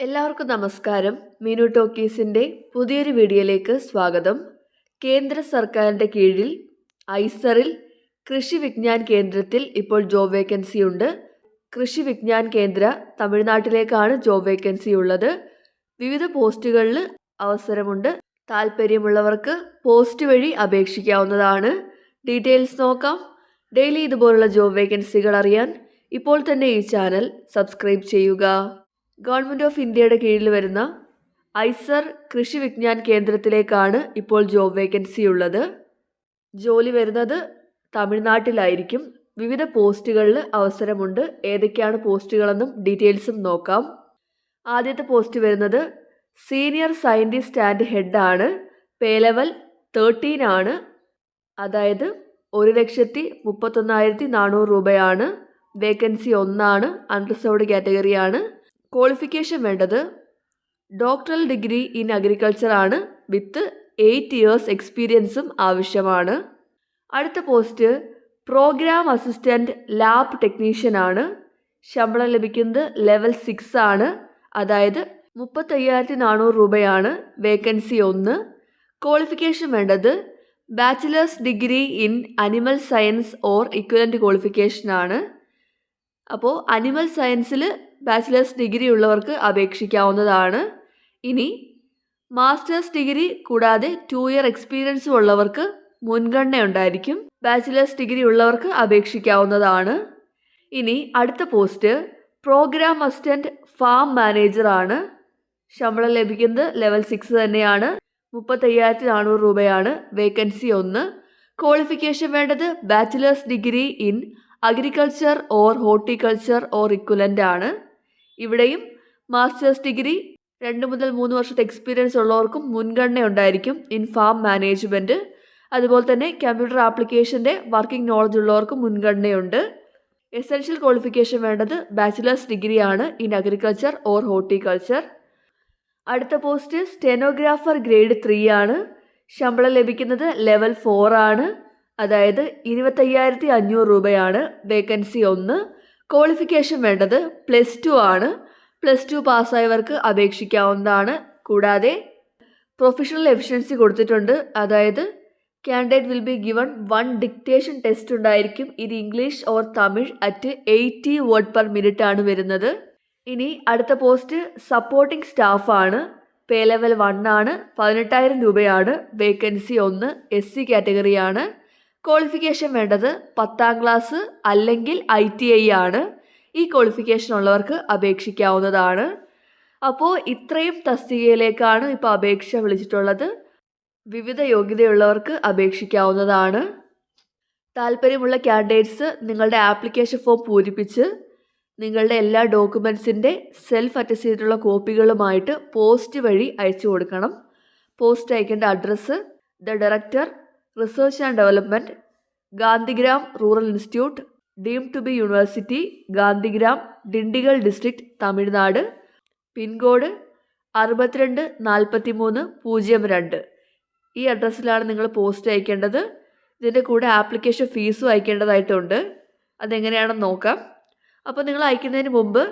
എല്ലാവർക്കും നമസ്കാരം. മീനു ടോക്കീസിന്റെ പുതിയൊരു വീഡിയോയിലേക്ക് സ്വാഗതം. കേന്ദ്ര സർക്കാരിന്റെ കീഴിൽ ഐസറിൽ കൃഷി വിജ്ഞാൻ കേന്ദ്രത്തിൽ ഇപ്പോൾ ജോബ് വേക്കൻസി ഉണ്ട്. കൃഷി വിജ്ഞാൻ കേന്ദ്ര തമിഴ്നാട്ടിലേക്കാണ് ജോബ് വേക്കൻസി ഉള്ളത്. വിവിധ പോസ്റ്റുകളിൽ അവസരമുണ്ട്. താല്പര്യമുള്ളവർക്ക് പോസ്റ്റ് വഴി അപേക്ഷിക്കാവുന്നതാണ്. ഡീറ്റെയിൽസ് നോക്കാം. ഡെയിലി ഇതുപോലുള്ള ജോബ് വേക്കൻസികൾ അറിയാൻ ഇപ്പോൾ തന്നെ ഈ ചാനൽ സബ്സ്ക്രൈബ് ചെയ്യുക. ഗവൺമെന്റ് ഓഫ് ഇന്ത്യയുടെ കീഴിൽ വരുന്ന ഐസർ കൃഷി വിജ്ഞാൻ കേന്ദ്രത്തിലേക്കാണ് ഇപ്പോൾ ജോബ് വേക്കൻസി ഉള്ളത്. ജോലി വരുന്നത് തമിഴ്നാട്ടിലായിരിക്കും. വിവിധ പോസ്റ്റുകളിൽ അവസരമുണ്ട്. ഏതൊക്കെയാണ് പോസ്റ്റുകളെന്നും ഡീറ്റെയിൽസും നോക്കാം. ആദ്യത്തെ പോസ്റ്റ് വരുന്നത് സീനിയർ സയന്റിസ്റ്റ് ആൻഡ് ഹെഡാണ് പേ ലെവൽ തേർട്ടീൻ ആണ്. അതായത് ഒരു ലക്ഷത്തി മുപ്പത്തൊന്നായിരത്തി നാനൂറ് രൂപയാണ്. വേക്കൻസി ഒന്നാണ്. അൺറിസർവ്ഡ് കാറ്റഗറിയാണ്. ക്വാളിഫിക്കേഷൻ വേണ്ടത് ഡോക്ടറൽ ഡിഗ്രി ഇൻ അഗ്രികൾച്ചർ ആണ് വിത്ത് എയ്റ്റ് ഇയേഴ്സ് എക്സ്പീരിയൻസും ആവശ്യമാണ്. അടുത്ത post program assistant lab technician ആണ്. ശമ്പളം ലഭിക്കുന്നത് ലെവൽ സിക്സ് ആണ്. അതായത് മുപ്പത്തയ്യായിരത്തി നാനൂറ് രൂപയാണ് വേക്കൻസി ഒന്ന്. ക്വാളിഫിക്കേഷൻ വേണ്ടത് bachelors degree in animal science or equivalent qualification ആണ്. അപ്പോൾ അനിമൽ സയൻസിൽ ബാച്ചിലേഴ്സ് ഡിഗ്രി ഉള്ളവർക്ക് അപേക്ഷിക്കാവുന്നതാണ്. ഇനി മാസ്റ്റേഴ്സ് ഡിഗ്രി കൂടാതെ ടു ഇയർ എക്സ്പീരിയൻസും ഉള്ളവർക്ക് മുൻഗണന ഉണ്ടായിരിക്കും ബാച്ചിലേഴ്സ് ഡിഗ്രി ഉള്ളവർക്ക് അപേക്ഷിക്കാവുന്നതാണ്. ഇനി അടുത്ത post program assistant farm manager ആണ്. ശമ്പളം ലഭിക്കുന്നത് ലെവൽ സിക്സ് തന്നെയാണ്. മുപ്പത്തയ്യായിരത്തി നാനൂറ് രൂപയാണ് വേക്കൻസി ഒന്ന്. ക്വാളിഫിക്കേഷൻ വേണ്ടത് bachelors degree in agriculture or horticulture or equivalent ആണ്. ഇവിടെയും മാസ്റ്റേഴ്സ് ഡിഗ്രി രണ്ട് മുതൽ മൂന്ന് വർഷത്തെ എക്സ്പീരിയൻസ് ഉള്ളവർക്കും മുൻഗണന ഉണ്ടായിരിക്കും ഇൻ ഫാം മാനേജ്മെന്റ് അതുപോലെ തന്നെ കമ്പ്യൂട്ടർ ആപ്ലിക്കേഷന്റെ വർക്കിംഗ് നോളജ് ഉള്ളവർക്കും മുൻഗണനയുണ്ട്. എസെൻഷ്യൽ ക്വാളിഫിക്കേഷൻ വേണ്ടത് ബാച്ചിലേഴ്സ് ഡിഗ്രിയാണ് ഇൻ അഗ്രികൾച്ചർ ഓർ ഹോർട്ടിക്കൾച്ചർ അടുത്ത പോസ്റ്റ് സ്റ്റെനോഗ്രാഫർ ഗ്രേഡ് ത്രീ ആണ്. ശമ്പളം ലഭിക്കുന്നത് ലെവൽ ഫോർ ആണ്. അതായത് ഇരുപത്തയ്യായിരത്തി അഞ്ഞൂറ് രൂപയാണ്. വേക്കൻസി ഒന്ന്. ക്വാളിഫിക്കേഷൻ വേണ്ടത് പ്ലസ് ടു ആണ്. പ്ലസ് ടു പാസ്സായവർക്ക് അപേക്ഷിക്കാവുന്നതാണ്. കൂടാതെ പ്രൊഫഷണൽ എഫിഷ്യൻസി കൊടുത്തിട്ടുണ്ട്. അതായത് candidate will be given one dictation test ഉണ്ടായിരിക്കും. ഇത് English or Tamil at eighty word per minute ആണ് വരുന്നത്. ഇനി അടുത്ത പോസ്റ്റ് സപ്പോർട്ടിംഗ് സ്റ്റാഫാണ് പേ ലെവൽ വൺ ആണ്. പതിനെട്ടായിരം രൂപയാണ്. വേക്കൻസി ഒന്ന് എസ് സി കാറ്റഗറിയാണ് ക്വാളിഫിക്കേഷൻ വേണ്ടത് പത്താം ക്ലാസ് അല്ലെങ്കിൽ ഐ ടി ഐ ആണ്. ഈ ക്വാളിഫിക്കേഷൻ ഉള്ളവർക്ക് അപേക്ഷിക്കാവുന്നതാണ്. അപ്പോൾ ഇത്രയും തസ്തികയിലേക്കാണ് ഇപ്പോൾ അപേക്ഷ വിളിച്ചിട്ടുള്ളത്. വിവിധ യോഗ്യതയുള്ളവർക്ക് അപേക്ഷിക്കാവുന്നതാണ്. താല്പര്യമുള്ള കാൻഡിഡേറ്റ്സ് നിങ്ങളുടെ ആപ്ലിക്കേഷൻ ഫോം പൂരിപ്പിച്ച് നിങ്ങളുടെ എല്ലാ ഡോക്യുമെൻസിന്റെ സെൽഫ് അറ്റസ്റ്റ് ചെയ്തിട്ടുള്ള കോപ്പികളുമായിട്ട് പോസ്റ്റ് വഴി അയച്ചു കൊടുക്കണം. പോസ്റ്റ് അയക്കേണ്ട address the director research and development Gandhigram rural institute deem to be university Gandhigram Dindigul district Tamil Nadu pin code അറുപത്തിരണ്ട് നാൽപ്പത്തി മൂന്ന് പൂജ്യം രണ്ട്. ഈ അഡ്രസ്സിലാണ് നിങ്ങൾ പോസ്റ്റ് അയക്കേണ്ടത്. ഇതിന്റെ കൂടെ ആപ്ലിക്കേഷൻ ഫീസും അയക്കേണ്ടതായിട്ടുണ്ട്. അതെങ്ങനെയാണെന്ന് നോക്കാം. അപ്പോൾ നിങ്ങൾ അയക്കുന്നതിന് മുമ്പ്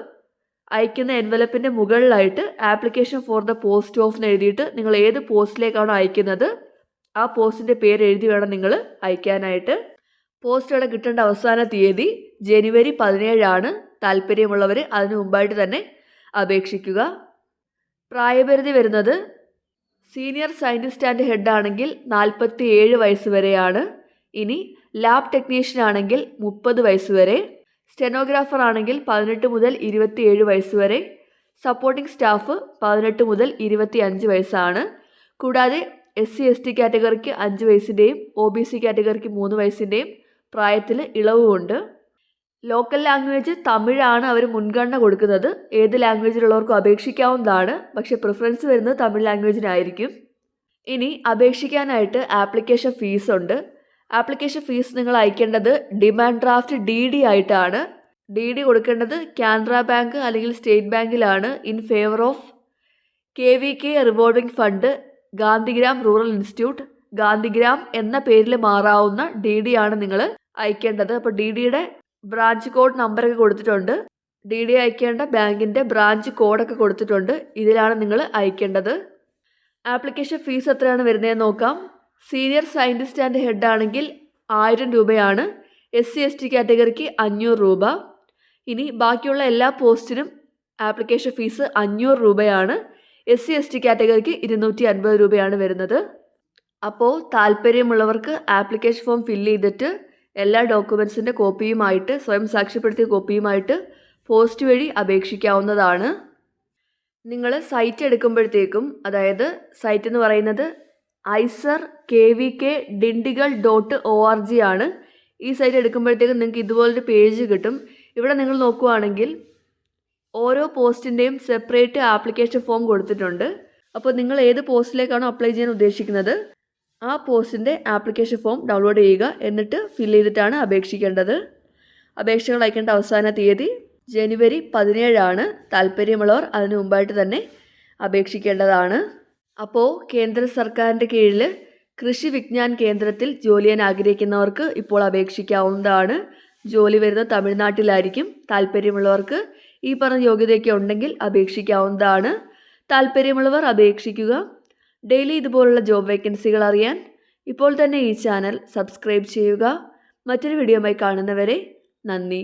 അയക്കുന്ന എൻവലപ്പിന്റെ മുകളിലായിട്ട് application for the post of എഴുതിയിട്ട് നിങ്ങൾ ഏത് പോസ്റ്റിലേക്കാണോ അയക്കുന്നത്. ആ പോസ്റ്റിന്റെ പേര് എഴുതി വേണം നിങ്ങൾ അയക്കാനായിട്ട്. പോസ്റ്റ് അവിടെ കിട്ടേണ്ട അവസാന തീയതി ജനുവരി പതിനേഴാണ്. താല്പര്യമുള്ളവർ അതിന് മുമ്പായിട്ട് തന്നെ അപേക്ഷിക്കുക. പ്രായപരിധി വരുന്നത് സീനിയർ സയന്റിസ്റ്റ് ആൻഡ് ഹെഡ് ആണെങ്കിൽ നാൽപ്പത്തി ഏഴ് വയസ്സ് വരെയാണ്. ഇനി ലാബ് ടെക്നീഷ്യൻ ആണെങ്കിൽ മുപ്പത് വയസ്സ് വരെ. സ്റ്റെനോഗ്രാഫർ ആണെങ്കിൽ പതിനെട്ട് മുതൽ ഇരുപത്തിയേഴ് വയസ്സ് വരെ. സപ്പോർട്ടിംഗ് സ്റ്റാഫ് പതിനെട്ട് മുതൽ ഇരുപത്തി അഞ്ച് വയസ്സാണ്. കൂടാതെ എസ് സി എസ് ടി കാറ്റഗറിക്ക് അഞ്ച് വയസ്സിന്റെയും ഒ ബി സി കാറ്റഗറിക്ക് മൂന്ന് വയസ്സിന്റെയും പ്രായത്തിൽ ഇളവുമുണ്ട്. ലോക്കൽ ലാംഗ്വേജ് തമിഴാണ് അവർ മുൻഗണന കൊടുക്കുന്നത്. ഏത് ലാംഗ്വേജിലുള്ളവർക്കും അപേക്ഷിക്കാവുന്നതാണ്. പക്ഷേ പ്രിഫറൻസ് വരുന്നത് തമിഴ് ലാംഗ്വേജിനായിരിക്കും ഇനി അപേക്ഷിക്കാനായിട്ട് ആപ്ലിക്കേഷൻ ഫീസ് ഉണ്ട്. ആപ്ലിക്കേഷൻ ഫീസ് നിങ്ങൾ അയക്കേണ്ടത് ഡിമാൻഡ് ഡ്രാഫ്റ്റ് ഡി ഡി ആയിട്ടാണ്. ഡി ഡി കൊടുക്കേണ്ടത് കാനറ ബാങ്ക് അല്ലെങ്കിൽ state ബാങ്കിലാണ്. In favour of K V K revolving fund Gandhigram rural institute Gandhigram എന്ന പേരിൽ മാറാവുന്ന ഡി ഡി ആണ് നിങ്ങൾ അയക്കേണ്ടത്. അപ്പോൾ ഡി ഡിയുടെ ബ്രാഞ്ച് കോഡ് നമ്പറൊക്കെ കൊടുത്തിട്ടുണ്ട്. ഡി ഡി അയക്കേണ്ട ബാങ്കിന്റെ ബ്രാഞ്ച് കോഡൊക്കെ കൊടുത്തിട്ടുണ്ട്. ഇതിലാണ് നിങ്ങൾ അയക്കേണ്ടത്. ആപ്ലിക്കേഷൻ ഫീസ് എത്രയാണ് വരുന്നതെന്ന് നോക്കാം. സീനിയർ സയന്റിസ്റ്റ് ആൻഡ് ഹെഡ് ആണെങ്കിൽ ആയിരം രൂപയാണ്. എസ് സി എസ് ടി കാറ്റഗറിക്ക് അഞ്ഞൂറ് രൂപ. ഇനി ബാക്കിയുള്ള എല്ലാ പോസ്റ്റിനും ആപ്ലിക്കേഷൻ ഫീസ് അഞ്ഞൂറ് രൂപയാണ്. എസ് സി എസ് ടി കാറ്റഗറിക്ക് ഇരുന്നൂറ്റി അൻപത് രൂപയാണ് വരുന്നത്. അപ്പോൾ താല്പര്യമുള്ളവർക്ക് ആപ്ലിക്കേഷൻ ഫോം ഫില്ല് ചെയ്തിട്ട് എല്ലാ ഡോക്യുമെൻസിന്റെ കോപ്പിയുമായിട്ട് സ്വയം സാക്ഷ്യപ്പെടുത്തിയ കോപ്പിയുമായിട്ട് പോസ്റ്റ് വഴി അപേക്ഷിക്കാവുന്നതാണ്. നിങ്ങൾ സൈറ്റ് എടുക്കുമ്പോഴത്തേക്കും അതായത് സൈറ്റ് എന്ന് പറയുന്നത് ICAR K V K Dindigul dot O R G ആണ്. ഈ സൈറ്റ് എടുക്കുമ്പോഴത്തേക്കും നിങ്ങൾക്ക് ഇതുപോലൊരു പേജ് കിട്ടും. ഇവിടെ നിങ്ങൾ നോക്കുവാണെങ്കിൽ ഓരോ പോസ്റ്റിന്റെയും സെപ്പറേറ്റ് ആപ്ലിക്കേഷൻ ഫോം കൊടുത്തിട്ടുണ്ട്. അപ്പോൾ നിങ്ങൾ ഏത് പോസ്റ്റിലേക്കാണോ അപ്ലൈ ചെയ്യാൻ ഉദ്ദേശിക്കുന്നത് ആ പോസ്റ്റിന്റെ ആപ്ലിക്കേഷൻ ഫോം ഡൗൺലോഡ് ചെയ്യുക എന്നിട്ട് ഫില്ല് ചെയ്തിട്ടാണ് അപേക്ഷിക്കേണ്ടത്. അപേക്ഷകൾ അയക്കേണ്ട അവസാന തീയതി ജനുവരി പതിനേഴാണ്. താല്പര്യമുള്ളവർ അതിന് മുമ്പായിട്ട് തന്നെ അപേക്ഷിക്കേണ്ടതാണ്. അപ്പോൾ കേന്ദ്ര സർക്കാരിന്റെ കീഴിൽ കൃഷി വിജ്ഞാൻ കേന്ദ്രത്തിൽ ജോലി ചെയ്യാൻ ആഗ്രഹിക്കുന്നവർക്ക് ഇപ്പോൾ അപേക്ഷിക്കാവുന്നതാണ്. ജോലി വരുന്നത് തമിഴ്നാട്ടിലായിരിക്കും. താല്പര്യമുള്ളവർക്ക് ഈ പറഞ്ഞ യോഗ്യതയൊക്കെ ഉണ്ടെങ്കിൽ അപേക്ഷിക്കാവുന്നതാണ്. താല്പര്യമുള്ളവർ അപേക്ഷിക്കുക. ഡെയിലി ഇതുപോലുള്ള ജോബ് വേക്കൻസികൾ അറിയാൻ ഇപ്പോൾ തന്നെ ഈ ചാനൽ സബ്സ്ക്രൈബ് ചെയ്യുക. മറ്റൊരു വീഡിയോയുമായി കാണുന്നവരെ നന്ദി.